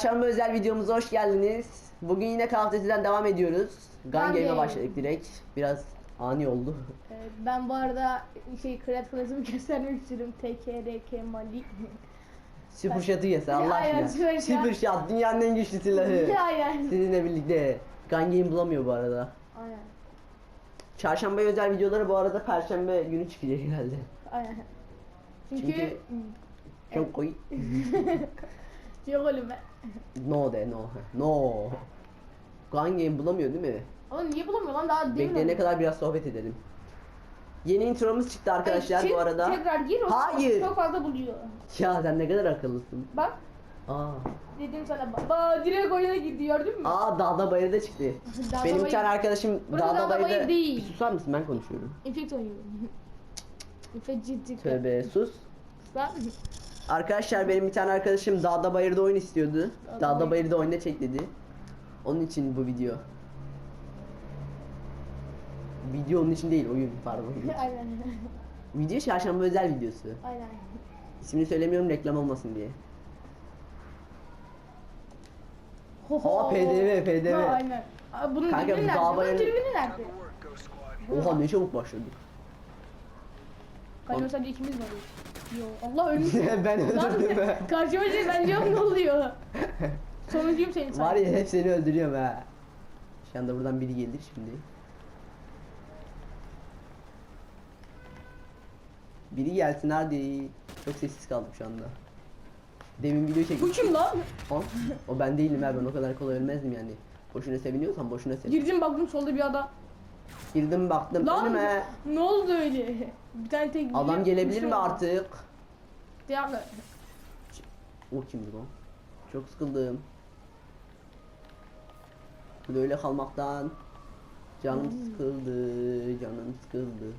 Çarşamba özel videomuza hoş geldiniz. Bugün yine Call of Duty'den devam ediyoruz. Gun Gun Game'e Game. başladık direkt. Biraz ani oldu. Ee, Ben bu arada şey kredit klasımı göstermek istiyorum. TKRK Mali. Sıfır shot'ı yese Allah Aynen, aşkına. shot. Sıfır shot dünyanın en güçlü silahı. Aynen. Sizinle birlikte. Gun Game bulamıyor bu arada. Aynen. Çarşamba özel videoları bu arada perşembe günü çıkacak herhalde. Aynen. Çünkü, Çünkü- Çok koy. yok oğlum ben. No de no. No. Gun Game bulamıyor değil mi? Oğlum niye bulamıyor lan daha değil Bekleyene kadar biraz sohbet edelim. Yeni intromuz çıktı arkadaşlar bu arada. Tekrar gir o Hayır. çok fazla buluyor. Ya sen ne kadar akıllısın. Bak Aa. dedim sana bak. Bak direkt oyuna girdi gördün mü? Aa dağda bayırda çıktı. Dağda Benim bir bayır- tane arkadaşım Burası dağda, dağda bayırda... bayır değil. Bir susar mısın ben konuşuyorum. İnfekt oynuyor. İnfekt ciddi. Tövbe sus. Lan. Arkadaşlar benim bir tane arkadaşım dağda bayırda oyun istiyordu. Dağda Dağda bayır- bayırda oyna çek dedi. Onun için bu video. Video onun için değil oyun pardon. Aynen. video çarşamba özel videosu. Aynen. İsmini söylemiyorum reklam olmasın diye. Ha, PDV, PDV. Ha, aynen. Bunun Kanka, bu nerede? Bunun dürbünü nerede? Oha ne çabuk başladık. Kanka sadece ikimiz var. Yo Allah ölmüş. ben öldürdüm Lan ha. karşıma şey ben diyorum ne oluyor? Sonuncuyum senin Var sayende. ya hep seni öldürüyorum ha. Şu anda buradan biri gelir şimdi. Biri gelsin hadi. Çok sessiz kaldım şu anda. Demin video Bu çektim. kim lan? O, o ben değilim ha ben o kadar kolay ölmezdim yani. Boşuna seviniyorsan boşuna sev. Girdim baktım solda bir adam. Girdim baktım Lan önüme. ne oldu öyle? Bir tane tek Adam gelebilir mi artık? Ya, O kimdi lan? Çok sıkıldım. Böyle kalmaktan canım sıkıldı, canım sıkıldı.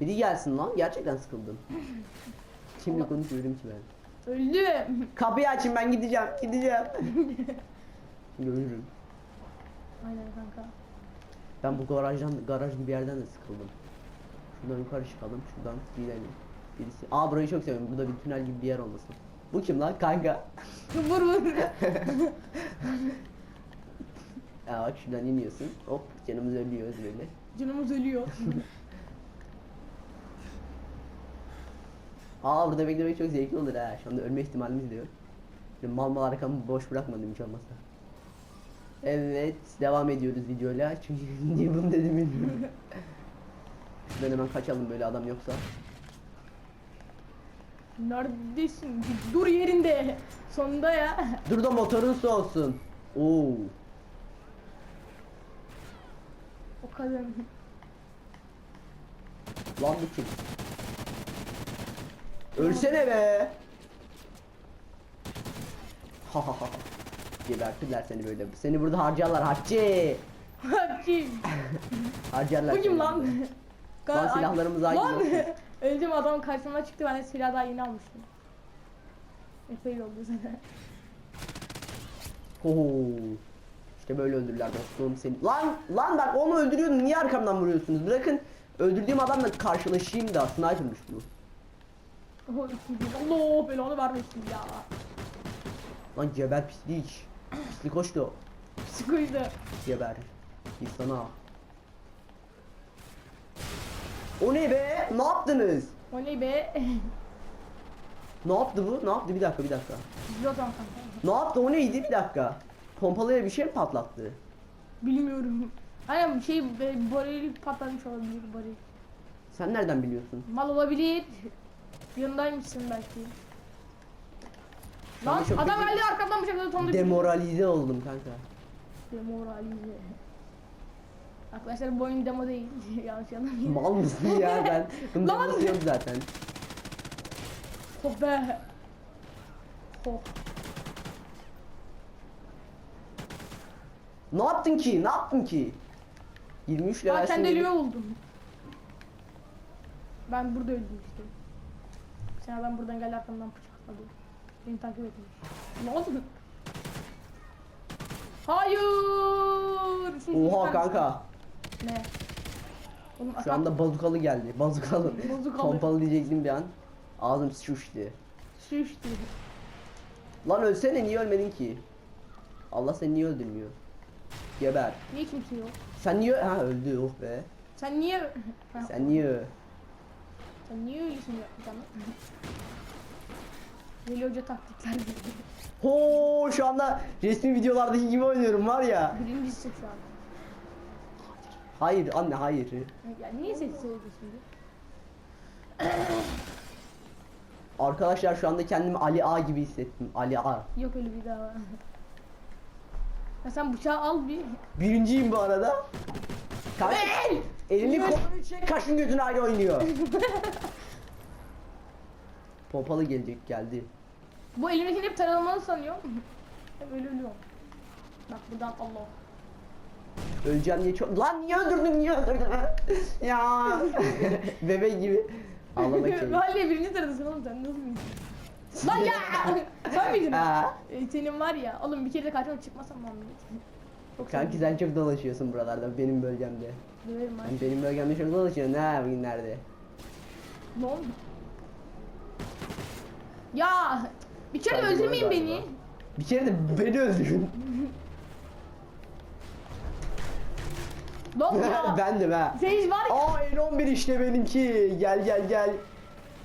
Biri gelsin lan, gerçekten sıkıldım. Kimle konuşuyorum ki ben? öldüm. Kapıyı açın ben gideceğim, gideceğim. Görürüm. Aynen kanka. Ben bu garajdan, garajın bir yerden de sıkıldım. Şuradan yukarı çıkalım, şuradan gidelim. Birisi. Aa burayı çok seviyorum. Burada bir tünel gibi bir yer olmasın. Bu kim lan kanka? vur vur. Ya bak şuradan iniyorsun. Hop canımız ölüyor böyle. Canımız ölüyor. Aa burada beklemek çok zevkli olur ha. Şu anda ölme ihtimalimiz de yok. Böyle mal mal arkamı boş bırakmadım hiç olmazsa. Evet devam ediyoruz videoyla. Çünkü niye bunu dedim bilmiyorum. Şuradan hemen kaçalım böyle adam yoksa. Neredesin? Dur yerinde. Sonunda ya. Dur da motorun soğusun. Oo. O kadın. Lan bu kim? Ölsene be. Ha ha ha. Gebertirler seni böyle. Seni burada harcarlar harcı. kim? Harcarlar. Bu kim seni lan? burada. Lan silahlarımız aynı Lan! olsun. Öldüm adam karşıma çıktı ben de silah daha yeni almıştım. Epey oldu sana. Oho. İşte böyle öldürürler dostum seni. Lan lan bak onu öldürüyordum. Niye arkamdan vuruyorsunuz? Bırakın öldürdüğüm adamla karşılaşayım da sniper'mış bu. Oho, ikinci- Allah belanı vermesin ya. Lan geber pislik. Pislik hoştu. Geber. Bir sana. O ne be? Ne yaptınız? O ne be? Ne yaptı bu? Ne yaptı? Bir dakika bir dakika. Pilot kanka. Ne yaptı? O neydi? Bir dakika. Pompalıyla bir şey mi patlattı? Bilmiyorum. Aynen şey be, baril patlamış olabilir baril. Sen nereden biliyorsun? Mal olabilir. Yanındaymışsın belki. Lan çok adam geldi arkamdan bıçakladı tam da Demoralize oldum kanka. Demoralize. Arkadaşlar bu oyun demo değil. Yanlış anlamayın. Mal mısın ya ben? Bunun Lan! demosu yok zaten. Oh be. Oh. Ne yaptın ki? Ne yaptın ki? 23 level Ben kendi elime buldum. Ben burada öldüm işte. Sen adam buradan geldi arkamdan bıçakladı. Beni takip etmiş. Ne oldu? Hayır. Oha kanka. Ne? Oğlum, Şu anda bazukalı geldi. Bazukalı. Bazukalı. Pompalı diyecektim bir an. Ağzım şişti. Şu işte. Lan ölsene niye ölmedin ki? Allah seni niye öldürmüyor? Geber. Niye kimse yok? Sen niye ha öldü oh be. Sen niye... Sen niye? Sen niye öylesin ya canım? Veli Hoca taktikler. Ho şu anda resmi videolardaki gibi oynuyorum var ya. Birincisi şu an. Hayır anne hayır. Ya niye ses söyledin şimdi? Arkadaşlar şu anda kendimi Ali A gibi hissettim. Ali A. Yok öyle bir daha. Ya sen bıçağı al bir. Birinciyim bu arada. Kanka, elini kolunu çek kaşın gözün ayrı oynuyor. Pompalı gelecek geldi. Bu elimdekini hep taralamalı sanıyorum. Hep öyle ölüyorum. Bak buradan Allah. Öleceğim diye çok... Lan niye öldürdün niye öldürdün? ya. Bebek gibi. Ağlama keyif. Vallahi birinci sıradasın oğlum sen nasıl bildin? Lan ya! sen miydin? Ee, senin var ya. Oğlum bir kere de karşıma çıkmasam Muhammed. Çok Kanki sen çok dolaşıyorsun buralarda benim bölgemde. Döverim ben. Yani benim bölgemde çok dolaşıyorsun ha bugünlerde. Ne oldu? Ya! Bir kere de Saygı öldürmeyin beni. Bir kere de beni öldürün. Oldu ya? Bendim ha. Sage var ya. Aa N11 işte benimki. Gel gel gel.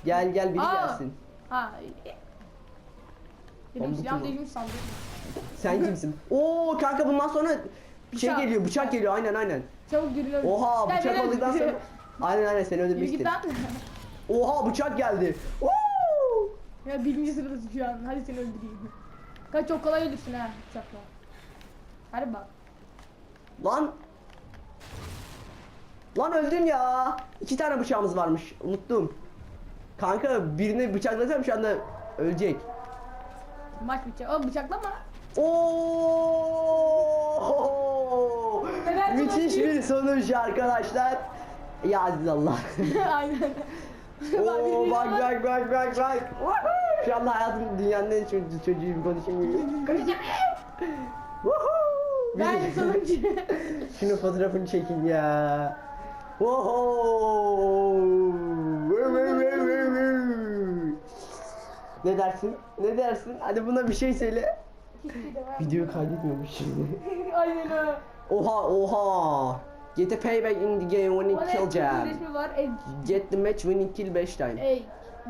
Gel gel biri Aa. gelsin. Ha. Değilmiş sandım. Sen kimsin? Oo kanka bundan sonra bir şey Bıçak. geliyor, bıçak geliyor aynen aynen. Çabuk öldür. Oha Gel, bıçak öldür. sonra aynen aynen seni Yürü öldürmek git istedim. lan. Oha bıçak geldi. Woo! ya birinci sıradasın şu an. Hadi seni öldüreyim. Kaç çok kolay ölürsün ha bıçakla. Hadi bak. Lan. Lan öldüm ya. İki tane bıçağımız varmış. Unuttum. Kanka birini bıçaklasam şu anda ölecek. Maç bıçak. O bıçaklama. Oo! Müthiş bir sonuç arkadaşlar. Ya Allah. Aynen. Oo bak bak bak bak bak. Şu anda hayatım dünyanın en çocuğu çocuğuyum konuşamıyorum. Woohoo! Ben Bir- sonuç. Şunun fotoğrafını çekin ya. Oho! Ne dersin? Ne dersin? Hadi buna bir şey söyle. Videoyu kaydetmiyormuş şimdi. Aynen öyle. Oha oha. Get a payback in the game when it kill jam. resmi var. Ey. Get the match when it kill 5 time.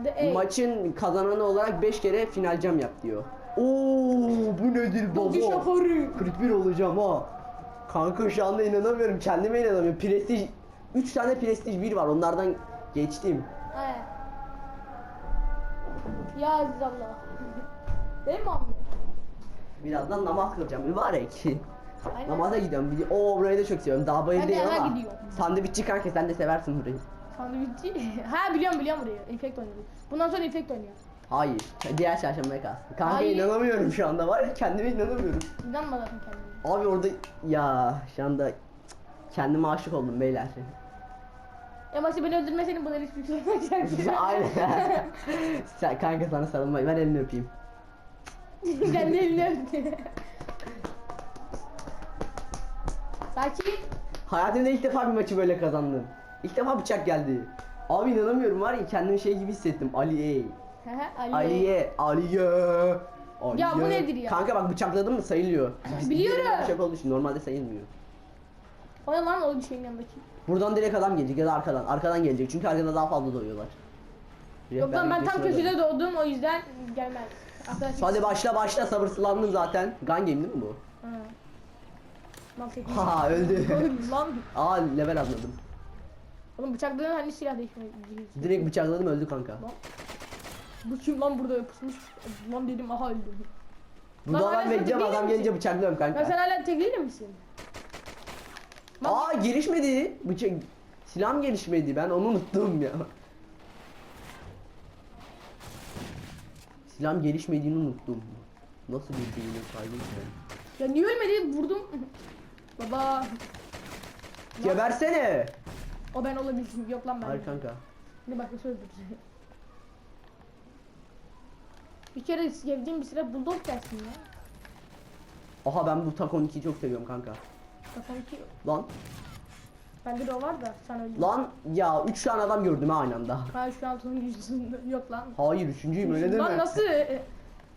The ey. Maçın kazananı olarak 5 kere final cam yap diyor. Oo bu nedir baba? yaparım. 41 olacağım ha. Kanka şu anda inanamıyorum. Kendime inanamıyorum. Prestij 3 tane Prestij 1 var. Onlardan geçtim. He. Ya Aziz Allah. Değil mi? Birazdan namaz kılacağım mübarek. Aynen. Namaza gidiyorum. Bir- Oo burayı da çok seviyorum. Daha Ben de değil eve ama. gidiyorum. Sandviççi kanka sen de seversin burayı. Sandviççi. ha biliyorum biliyorum burayı. Infect oynuyor. Bundan sonra infect oynuyor. Hayır. Diğer çarşambaya kalsın. Kanka Hayır. inanamıyorum şu anda var ya kendime inanamıyorum. İnanma zaten kendine. Abi orada ya şu anda cık, kendime aşık oldum beyler. Ya başta beni öldürmeseydin bunları hiçbir şey olmayacaktı. Aynen. Sen kanka sana sarılmayı ben elini öpeyim. Sen de elini öptü. Sakin. Hayatımda ilk defa bir maçı böyle kazandım. İlk defa bıçak geldi. Abi inanamıyorum var ya kendimi şey gibi hissettim. Aliye. Hı hı, Ali. Aliye. Aliye. Aliye. Ya bu nedir ya? Kanka bak bıçakladım mı sayılıyor. Biliyorum. Bıçak olduğu için normalde sayılmıyor. O ne lan o bir şeyin yanındaki. Buradan direkt adam gelecek ya da arkadan. Arkadan gelecek çünkü arkada daha fazla doyuyorlar. Yok lan ben tam köşede doğdum o yüzden gelmez. Arkadaşlar. Hadi başla başla sabırsızlandım zaten. Gun game değil mi bu? Hı. Lan sekiz. Ha öldü. Oğlum lan. Aa level atladım. Oğlum bıçakların hani silah değişmiyor. Direkt bıçakladım öldü kanka. Lan. Bu kim lan burada pusmuş? Lan dedim aha öldüm. Burada Lan bekleyeceğim adam gelince bıçaklıyorum kanka. Ya sen hala tek değil misin? Lan- Aa gelişmedi. Bıçak silahım gelişmedi. Ben onu unuttum ya. Silahım gelişmediğini unuttum. Nasıl bir beynin sahibi sen? Ya niye ölmedi? Vurdum. Baba. Gebersene. O ben olabilirim. Yok lan ben. Hayır kanka. Ne başkası öldürecek. Bir kere sevdiğim bir silah bulldog gelsin ya. Aha ben bu Tak 12'yi çok seviyorum kanka. Bakalım ki Lan bende de o var da sen öldün. lan ya 3 tane adam gördüm ha aynı anda. Ha şu an sonun yüzünde yok lan. Hayır üçüncüyüm öyle deme. Lan nasıl?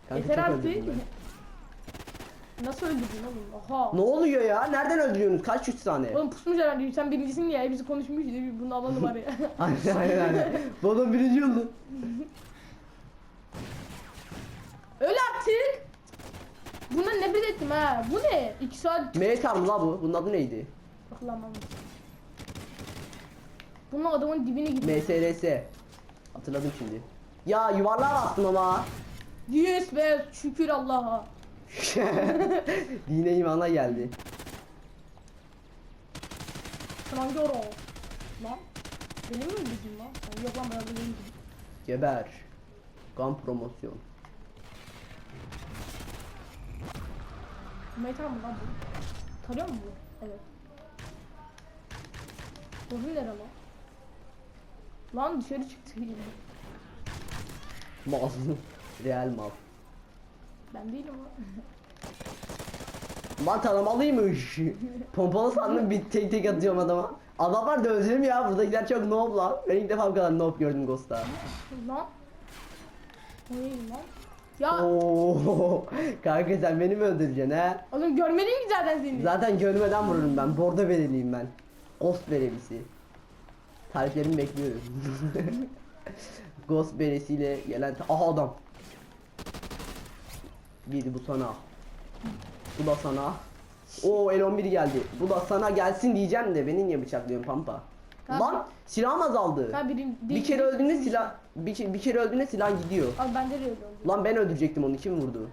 Kanka Yeter çok artık. Nasıl öldürdün oğlum? Oha. Ne oluyor ya? Nereden öldürüyorsunuz? Kaç üç tane? Oğlum pusmuş herhalde. Sen birincisin ya. Hepsi konuşmuş. Bunun alanı var ya. aynen aynen aynen. Bu adam birinci oldu. Öl artık. Bundan nefret ettim ha. Bu ne? 2 saat Metal mı la bu? Bunun adı neydi? Aklanmam. Bunun adamın dibine gidiyor. MSRS. Hatırladım şimdi. Ya yuvarlığa bastım ama. Yes be şükür Allah'a. Dine imana geldi. Trangioro. Lan. Benim mi bildiğim lan? Sen yok lan ben benim Geber. Gam promosyon. Metal mı lan bu? Tarıyor mu bu? Evet. Nere lan? Lan dışarı çıktı yine. Mal. Real mal. Ben değilim lan. Lan tanımalıymış. Pompalı sandım bir tek tek atıyorum adama. Adamlar da özledim ya buradakiler çok noob lan. Ben ilk defa bu kadar noob gördüm Ghost'ta. lan. O neydi lan? Ya Oo, kanka sen beni mi öldüreceksin ha? oğlum görmedim ki zaten seni. Zaten görmeden vururum ben. Bordo bereliyim ben. Ghost berelisi. Tariflerimi bekliyorum. Ghost beresiyle gelen... Aha adam. Bir bu sana. Bu da sana. Oo L11 geldi. Bu da sana gelsin diyeceğim de beni niye bıçaklıyorsun pampa? Kanka- Lan silahım azaldı. Ha birin, Bir kere öldüğünde silah bir, ke- bir kere öldüğünde silah gidiyor. Abi bende de öyle oldu. Lan ben öldürecektim onu kim vurdu?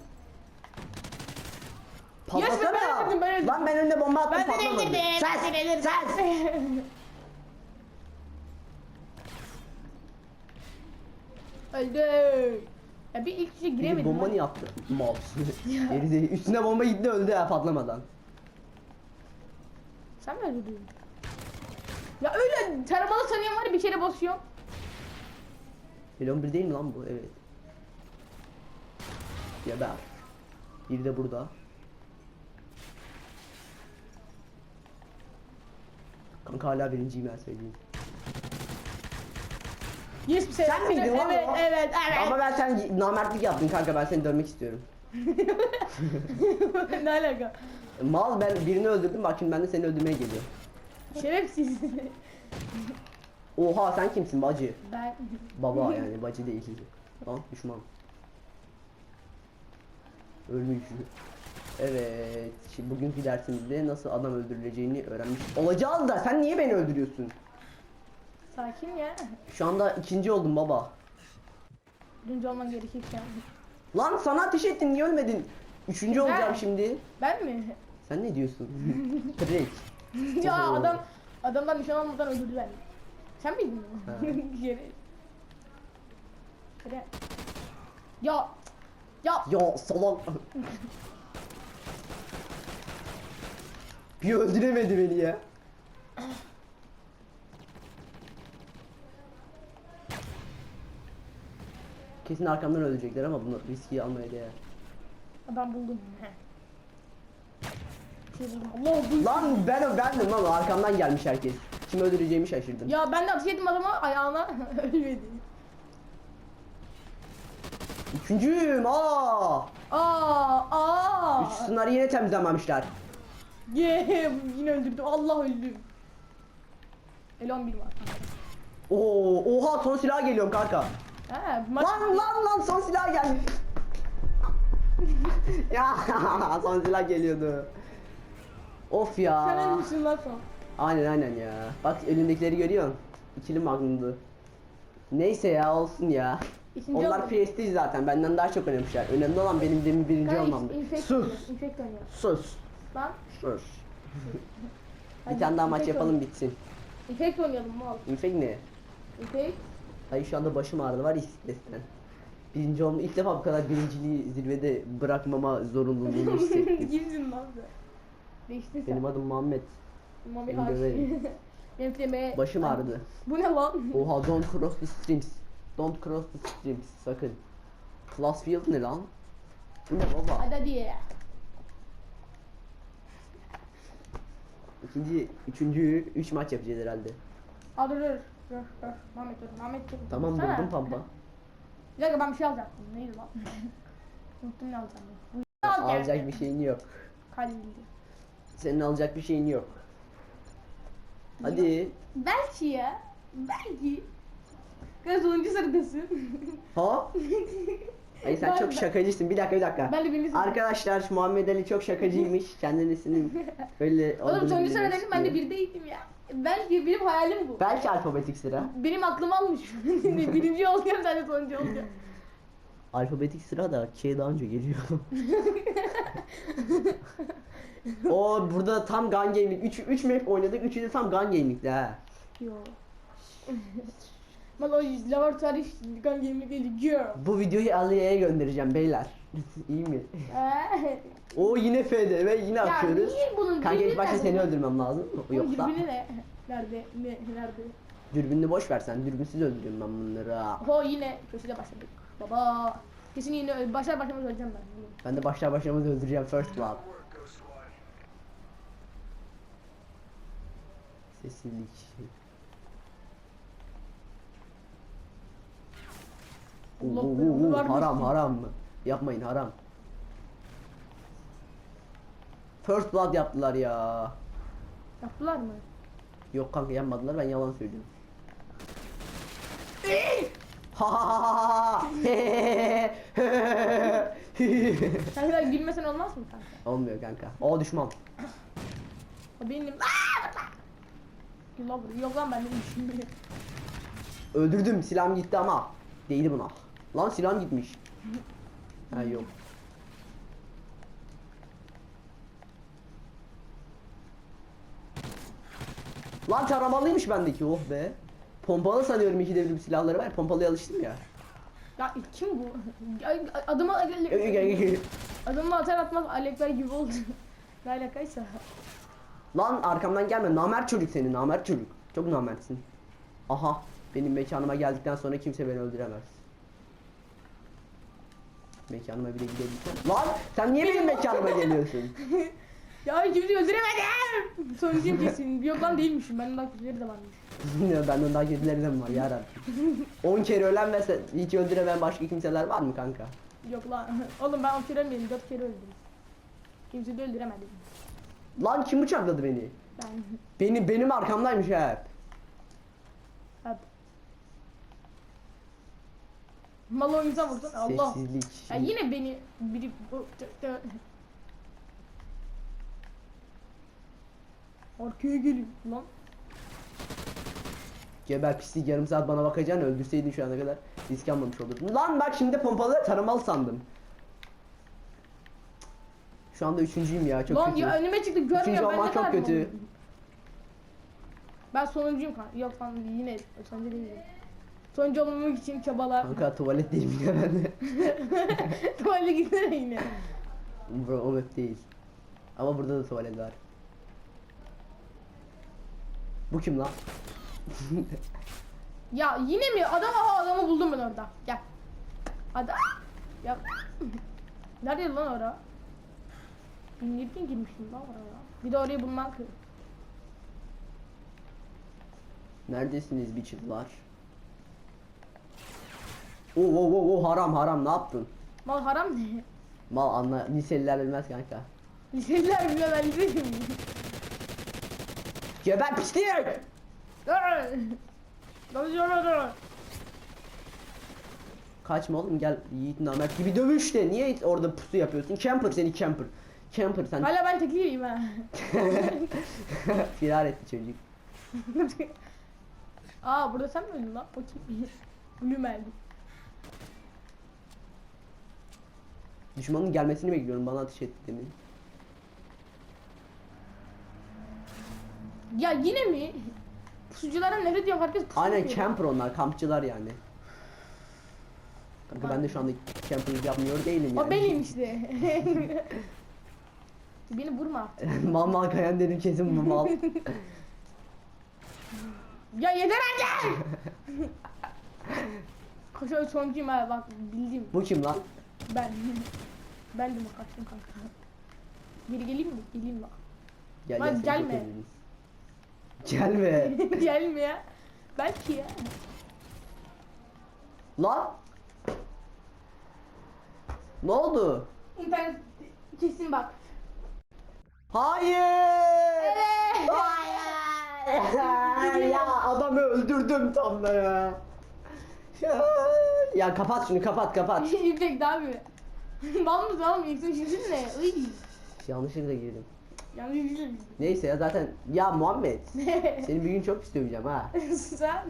Yes, ben öldürdüm, ben öldürdüm. Lan ben önüne bomba attım Ben patlamadı. Ses! ben de öldürdüm. Ses! Öldü. Ya bir ilk Bir giremedim. bomba lan. niye attı? Mal. Geri Üstüne bomba gitti öldü ya patlamadan. Sen mi öldürdün? Ya öyle taramalı sanıyorum var ya bir kere basıyorum. Milyon bir değil mi lan bu? Evet. Geber. Bir de burada. Kanka hala birinciyim ben söyleyeyim. Yes bir sefer. Sen miydin lan Evet o? evet evet. Ama ben sen namertlik yaptın kanka ben seni dövmek istiyorum. ne alaka? Mal ben birini öldürdüm bak şimdi ben de seni öldürmeye geliyorum. Şerefsiz. Oha sen kimsin bacı? ben Baba yani bacı değil. Lan düşman. Ölmüş. Evet. Şimdi bugünkü dersimizde nasıl adam öldürüleceğini öğrenmiş olacağız da sen niye beni öldürüyorsun? Sakin ya. Şu anda ikinci oldum baba. Birinci olman gerekirken. Lan sana ateş ettim niye ölmedin? Üçüncü olacağım şimdi. Ben mi? Sen ne diyorsun? Direkt. ya adam adamdan nişan almadan öldürdü beni. Sen miydin. Geri. Geri. Ya. Ya. Ya salak. Bir öldüremedi beni ya. Kesin arkamdan ölecekler ama bunu riski almaya değer. Adam buldum. Heh. Bir şey. Allah. Lan ben bendim lan arkamdan gelmiş herkes. Kim öldüreceğimi şaşırdım. Ya ben de ateş ettim adama ayağına ölmedi. Üçüncüyüm aa. Aa aa. Üç sınırı yine temizlememişler. Yeah, yine öldürdüm. Allah öldüm. El 11 var. Oo, oha son silah geliyorum kanka. Ha, maç... Lan lan lan son silah geldi. ya son silah geliyordu. Of Sen ya. ölmüşsün lan son. Aynen aynen ya. Bak elimdekileri görüyorsun. İkili magnumdu. Neyse ya olsun ya. İkinci Onlar oldum. prestij zaten benden daha çok önemliler. Önemli olan benim demin birinci Kanka, olmamdı. Sus. Sus. Lan. Sus. Bir tane daha maç yapalım oyn- bitsin. Infect oynayalım mal. Infek ne? Infect. Hayır şu anda başım ağrıdı var ya stresten. Birinci olma ilk defa bu kadar birinciliği zirvede bırakmama zorunluluğunu hissettim. Kimsin lan sen? Değiştin sen. Benim adım Muhammed. Mami Beni döverim. Benim. Başım ağrıdı. Bu ne lan? Oha don't cross the streams. Don't cross the streams sakın. Classfield ne lan? Bu ne baba? Hadi ya. İkinci, üçüncü, üç maç yapacağız herhalde. Aa dur dur. Dur dur. Mehmet dur. Mehmet dur. Tamam Dursana. buldum pampa. Bir dakika ben bir şey alacaktım. Neydi lan? Unuttum ne alacağım. Ne alacağım? Alacak bir şeyin yok. Kalbimde. Senin alacak bir şeyin yok. Hadi. Belki ya. Belki. Kız 10. sıradasın. Ha? Ay sen Ben- çok ben- şakacısın. Bir dakika bir dakika. Ben de birinci. Arkadaşlar Muhammed Ali çok şakacıymış. Kendisinin böyle Oğlum olduğunu sonuncu bilmek sıradaydım ben de birdeydim ya. Belki benim hayalim bu. Belki alfabetik sıra. Benim aklım almış. Birinci olacağım sen de sonuncu olacağım. Alfabetik sıra da K daha önce geliyor. o burada tam Gun Gaming. 3 3 map oynadık. Üçü de tam Gun Gaming'de ha. Yo. Valla laboratuvar iş kan gemlik değil. Girl. Bu videoyu Aliye'ye göndereceğim beyler. İyi mi? O yine F'de ve yine ya atıyoruz. niye bunun Kanka ilk başta nerede? seni öldürmem lazım. Yoksa dürbünü ne? Nerede? Ne? Nerede? dürbününü boş ver sen. Dürbünsüz öldürüyorum ben bunları. ha. Ho yine köşede başladık. Baba. Kesin yine başlar başlamaz öleceğim ben. Ben de başlar başlamaz öldüreceğim First Blood. Sessizlik. Allah Oo, belanı oo, vermesin. haram haram. Yapmayın haram. First Blood yaptılar ya. Yaptılar mı? Yok kanka yapmadılar ben yalan söylüyorum. Ha ha ha ha ha. Sen kadar gülmesen olmaz mı kanka? Olmuyor kanka. O düşman. O benim. Lover. Yok lan ben de şimdi. Öldürdüm silahım gitti ama. Değdi buna. Lan silahım gitmiş. Ha yok. Lan taramalıymış bendeki oh be. Pompalı sanıyorum iki devrim silahları var. Pompalıya alıştım ya. Ya kim bu? Adıma adımı atar atmaz Alekler gibi oldu. ne alakaysa. Lan arkamdan gelme. Namert çocuk senin. Namert çocuk. Çok namertsin. Aha. Benim mekanıma geldikten sonra kimse beni öldüremez. Mekanıma bile gidebilsem. Lan sen niye benim mekanıma geliyorsun? Ya kimseyi öldüremedim. Sonuncuyum kesin. Yok lan değilmişim. Benim daha kötüleri de varmış. Ya Benden daha kedileri de mi var yarabbim. 10 kere ölen ve hiç öldüremeyen başka kimseler var mı kanka? Yok lan. Oğlum ben 10 kere ölmedim. 4 kere öldüm. Kimseyi de öldüremedim. Lan kim bıçakladı beni? Ben. Beni benim arkamdaymış hep. Hadi. Mal oyuncuza vurdun. Allah. Sessizlik. Ya yine beni biri Arkaya geliyor lan. Geber pislik yarım saat bana bakacaksın öldürseydin şu ana kadar risk almamış olurdun. Lan bak şimdi pompalı taramalı sandım. Şu anda üçüncüyüm ya çok lan kötü. ya önüme çıktı Üçüncü görmüyorum ben ne çok kötü. oldum. Ben sonuncuyum kanka. Yok lan yine sonuncu değilim. Sonuncu olmamak için çabalar. Kanka tuvalet değil mi herhalde? Tuvalete gitsene yine. Bro o map değil. Ama burada da tuvalet var. Bu kim lan? Ya yine mi? Adam aha adamı buldum ben orada. Gel. Adam. Ya. Nerede lan ora? Nereden girmiştim lan oraya? Bir de orayı bulmak. Neredesiniz biçimler? Oo oo oo haram haram ne yaptın? Mal haram ne? Mal anla liseliler bilmez kanka. Liseliler bile ben liseyim. Geber pislik! Kaçma oğlum gel Yiğit Namert gibi dövüş de niye orada pusu yapıyorsun? Camper seni camper. Camper sen Hala ben tekliyim ha. firar etti çocuk. Aa burada sen mi öldün lan? O kim? Blümel. Düşmanın gelmesini bekliyorum bana ateş etti demin. Ya yine mi? Pusuculara nefret ediyorum herkes pusu Aynen yapıyor. camper onlar kampçılar yani. Kanka ben de şu anda camperlık yapmıyor değilim yani. O benim işte. Beni vurma artık. mal mal kayan dedim kesin bu mal. Ya yeter artık! Koşa sonuncuyum ha bak bildim. bu kim lan? Ben. Ben de bak kaçtım kanka. Geri geleyim mi? Geleyim bak. Gel Lan gel gelme. Gelme. Gelme ya. Belki ya. lan. Ne oldu? İnternet kesin bak. Hayır. Evet. Hayır. ya adamı öldürdüm tam da ya. Ya kapat şunu kapat kapat. Yüksek daha bir. Mısın oğlum? Yüksek yüksek ne? Iy. Yanlışlıkla girdim. Yani yüksek. Neyse ya zaten ya Muhammed seni bir gün çok pis döveceğim ha. Sen.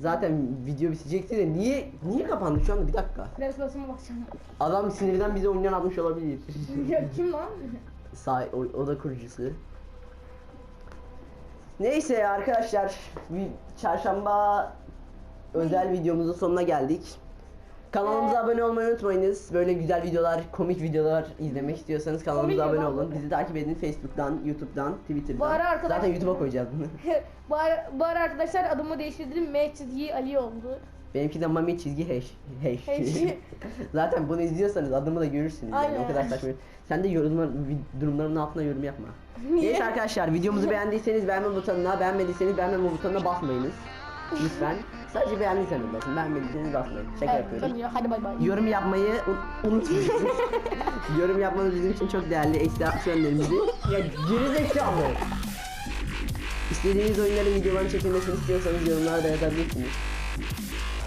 Zaten video bitecekti de niye niye kapandı şu anda bir dakika. Prens basıma bakacağım. Adam sinirden bize oyundan atmış olabilir. ya kim lan? Sağ o, o da kurucusu. Neyse arkadaşlar bir çarşamba özel videomuzun sonuna geldik. Kanalımıza abone olmayı unutmayınız. Böyle güzel videolar, komik videolar izlemek istiyorsanız kanalımıza Komik abone lan? olun. Bizi takip edin Facebook'tan, YouTube'dan, Twitter'dan. Bu ara arkadaş- Zaten YouTube'a koyacağız bunu. bu, ara, bu ara arkadaşlar adımı değiştirdim. M çizgi Ali oldu. Benimki de Mami çizgi hash. hash. Hash. Zaten bunu izliyorsanız adımı da görürsünüz. Yani. Aynen. O kadar saçma. Sen de yorumlar, vi- durumların altına yorum yapma. Niye? Neyse arkadaşlar videomuzu beğendiyseniz beğenme butonuna, beğenmediyseniz beğenmeme butonuna basmayınız. Lütfen. Sadece beğendiyseniz basın, beğenmediyseniz basmayın. Şaka Evet, yapıyorum. tabii. hadi bay bay. Yorum yapmayı un- unutmayın. Yorum yapmanız bizim için çok değerli. Eksi aksiyonlarımızı. Ya gerizekalı. İstediğiniz oyunların videoların çekilmesini istiyorsanız yorumlarda yazabilirsiniz.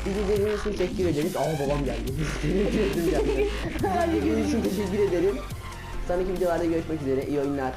Bizi izlediğiniz için teşekkür ederiz. Aa babam geldi. Gözüm geldi. İzlediğiniz için teşekkür ederim. Sonraki videolarda görüşmek üzere. İyi oyunlar.